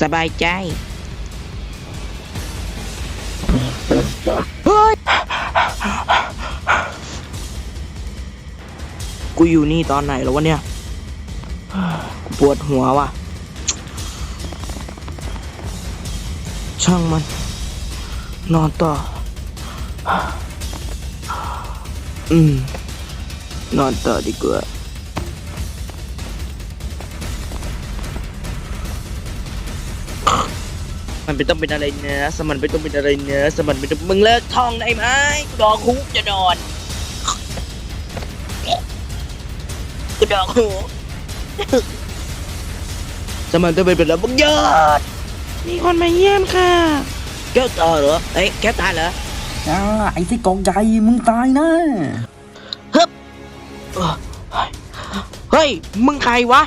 สบายใจ เฮ้ย กูอยู่นี่ตอนไหนแล้ววะเนี่ย กูปวดหัวว่ะ ช่างมัน นอนต่อ อืม นอนต่อดีกว่า มันไม่ต้องเป็นอะไรเนื้อสมันไม่ต้องเป็นอะไรเนื้อสมันไม่ต้องมึงเลิกท่องได้ไหมกูดอกหูจะนอนกูดอกหูสมันต้องเป็นแบบมึงยอดมีคนมาเยี่ยมค่ะ แก้วตาเหรอเอ้ยแก้วตาเหรออ่าไอ้ที่กองใหญ่มึงตายนะเฮ้ยเฮ้ยมึงใครวะ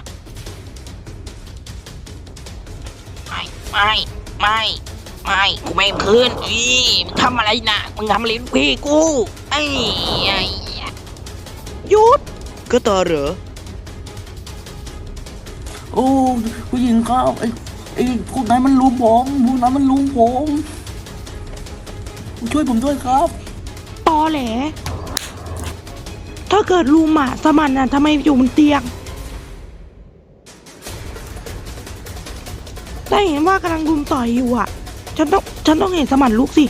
ไม่ไม่ ไม่ไม่กูไม่คืนอีมึงทำอะไรนะมึงทำอะไรลูกพี่กูไอ้ไอ้หยุดก็ต่อเหรอโอ้ผู้หญิงครับไอ้ไอ้พวกนั้นมันลุมผมพวกนั้นมันลุมผมช่วยผมด้วยครับตอแหลถ้าเกิดรูมอะสมันอะทำไมอยู่บนเตียง ว่ากำลังรุมต่อยอยู่อะ ฉันต้องฉันต้องเห็นสมันลุกสิ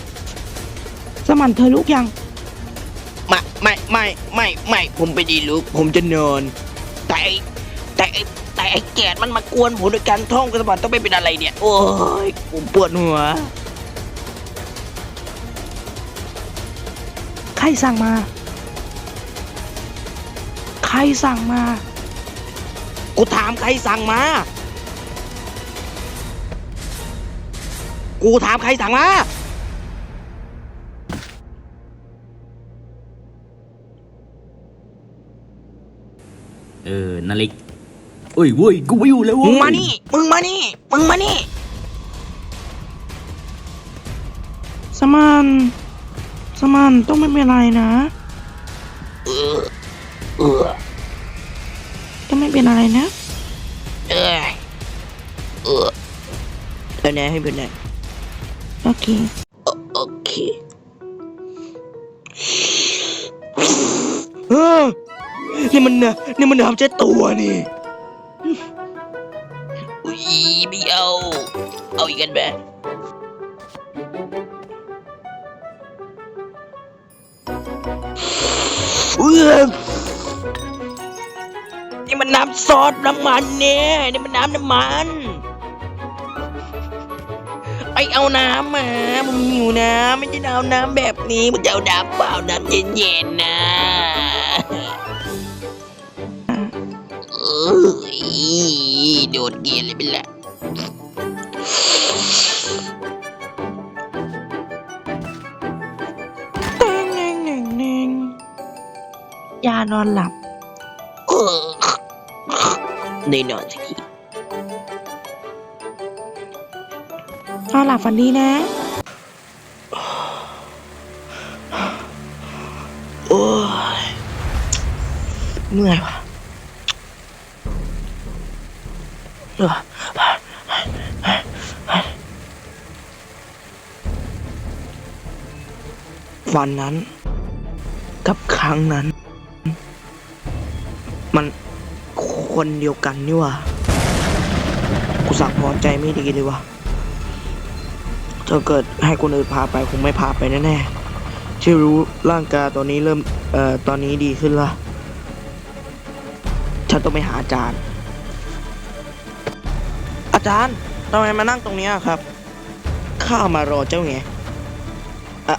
สมันเธอลุกยัง ไม่ไม่ไม่ไม่ไม่ผมไปดีลูกผมจะนอนแต่ไอ้แต่ไอ้แต่ไอ้แกดมันมากวนผมด้วยการท่องกระสบันต้องไม่เป็นอะไรเนี่ย โอ้ยผมปวดหัว ใครสั่งมา ใครสั่งมา กูถามใครสั่งมา กูถามใครสั่งมา เออนาฬิกเอ้ยเว้ยกูไม่อยู่แล้วเว้มึยงมานี่ มึงมานี่ มึงมานี่ สมันสมันต้องไม่เป็นไรนะเออเออ ต้องไม่เป็นอะไรนะ เออ เออแล้วไหนให้เป็นไหนโอ เคโอโอเคเออนี่มันนะนี่มันน้ำเช็ดตัวนี่อุ้ยไม่เอา เอาอีกกันแบบเอื้อนี่มันน้ำซอสน้ำมันเนี่ยนี่มันน้ำน้ำมัน ไปเอาน้ำมามึงหิวน้ำไม่ใช่เอาน้ำแบบนี้มึงจะเอาน้ำเปล่าน้ำเย็นๆนะเอ้ยโดดเกลียนเลยเป็นละเน่งเน่งเน่งเน่งยานอนหลับเออได้นอนสั นอนหลับฝันดีนะ โอ้ยเมื่อยว่ะเออวันนั้น กับครั้งนั้น มันคนเดียวกันนี่ว่ากูสั่งพอใจไม่ดีเลยว่ะ ถ้าเกิดให้คนอื่นพาไปคงไม่พาไปแน่ๆที่รู้ร่างกายตอนนี้เริ่มเอ่อตอนนี้ดีขึ้นละฉันต้องไปหาอาจารย์ อาจารย์ทำไมมานั่งตรงนี้ครับข้ามารอเจ้าไงอะ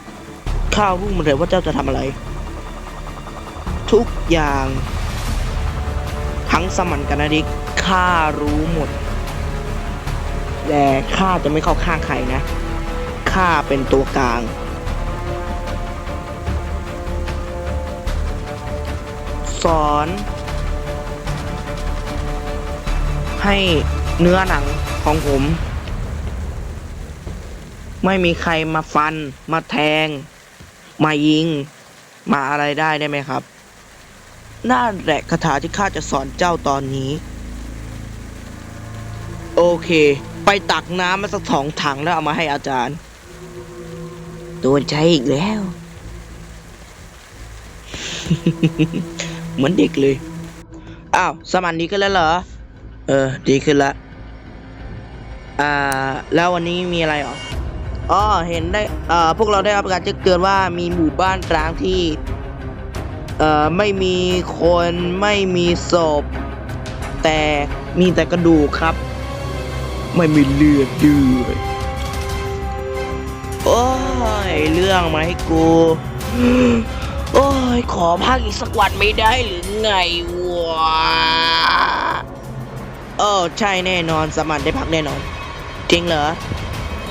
ข้าวรู้หมดเลยว่าเจ้าจะทำอะไร ทุกอย่างทั้งสมันกันนะดิข้ารู้หมด แต่ข้าจะไม่เข้าข้างใครนะ ข้าเป็นตัวกลาง สอน ให้เนื้อหนังของผม ไม่มีใครมาฟัน มาแทง มายิง มาอะไรได้ได้ไหมครับนั่นแหละคาถาที่ข้าจะสอนเจ้าตอนนี้ โอเค ไปไปตักน้ำมาสักสองถังแล้วเอามาให้อาจารย์ โดนใช้อีกแล้ว เหมือนเด็กเลย อ้าว สมันดีขึ้นแล้วเหรอ เออ ดีขึ้นละ อ่า แล้ววันนี้มีอะไรหรออ๋อ เห็นได้เอ่อพวกเราได้รับการแจ้งเตือนว่ามีหมู่บ้านร้างที่ เอ่อ ไม่มีคนไม่มีศพ แต่มีแต่กระดูกครับ ไม่มีเลือดด้วย โอ้ย เรื่องมาให้กู โอ้ย ขอพักอีกสักวันไม่ได้หรือไงวะเออใช่แน่นอนสมันได้พักแน่นอน จริงเหรอ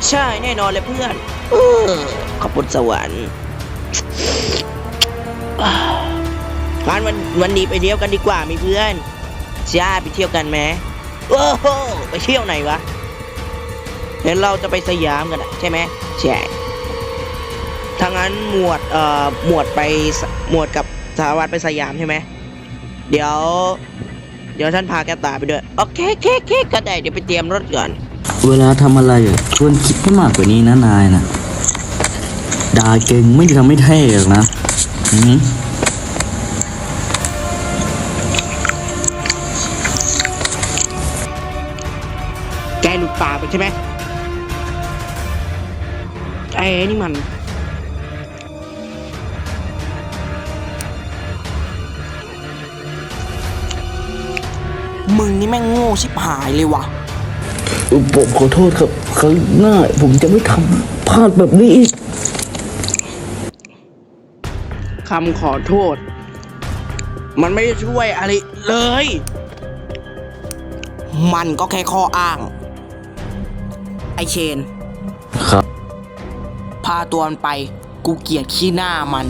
ใช่แน่นอนเลยเพื่อนออขอบคุณสวรรค์งั้นวันวันนี้ไปเที่ยวกันดีกว่ามีเพื่อนจ้าไปเที่ยวกันไหมโอ้โหไปเที่ยวไหนวะ เห็นเราจะไปสยามกันอะใช่ไหมใช่ถ้างั้นหมวดเอ่อหมวดไปสหมวดกับสารวัตรไปสยามใช่ไหมเดี๋ยว เดี๋ยวท่านพาแกตาไปด้วยโอเคเคเคก็ได้เดี๋ยวไปเตรียมรถก่อน เวลาทำอะไรอะชวนคิดให้มากกว่านี้นะนายนะด่าเก่งไม่ทำให้เท่หรอกนะอือหือแกหลุดปากไปใช่ไหม ไอ้นี่มัน มึงนี่แม่งโง่ชิบหายเลยว่ะผมขอโทษครับครั้งหน้าผมจะไม่ทำพลาดแบบนี้อีกคำขอโทษ มันไม่ได้ช่วยอะไรเลย มันก็แค่ข้ออ้าง ไอเชนครับพาตัวมันไป กูเกลียดขี้หน้ามัน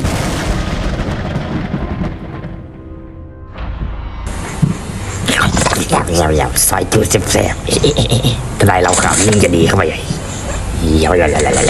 ยาวยากอยากใส่ตัวแสบๆเอ๊ะเอ๊ะเอ๊ะเอ๊ะทนายเราขำยิ่งจะดีเข้าไปใหญ่ยาเยาเยาเยาเยา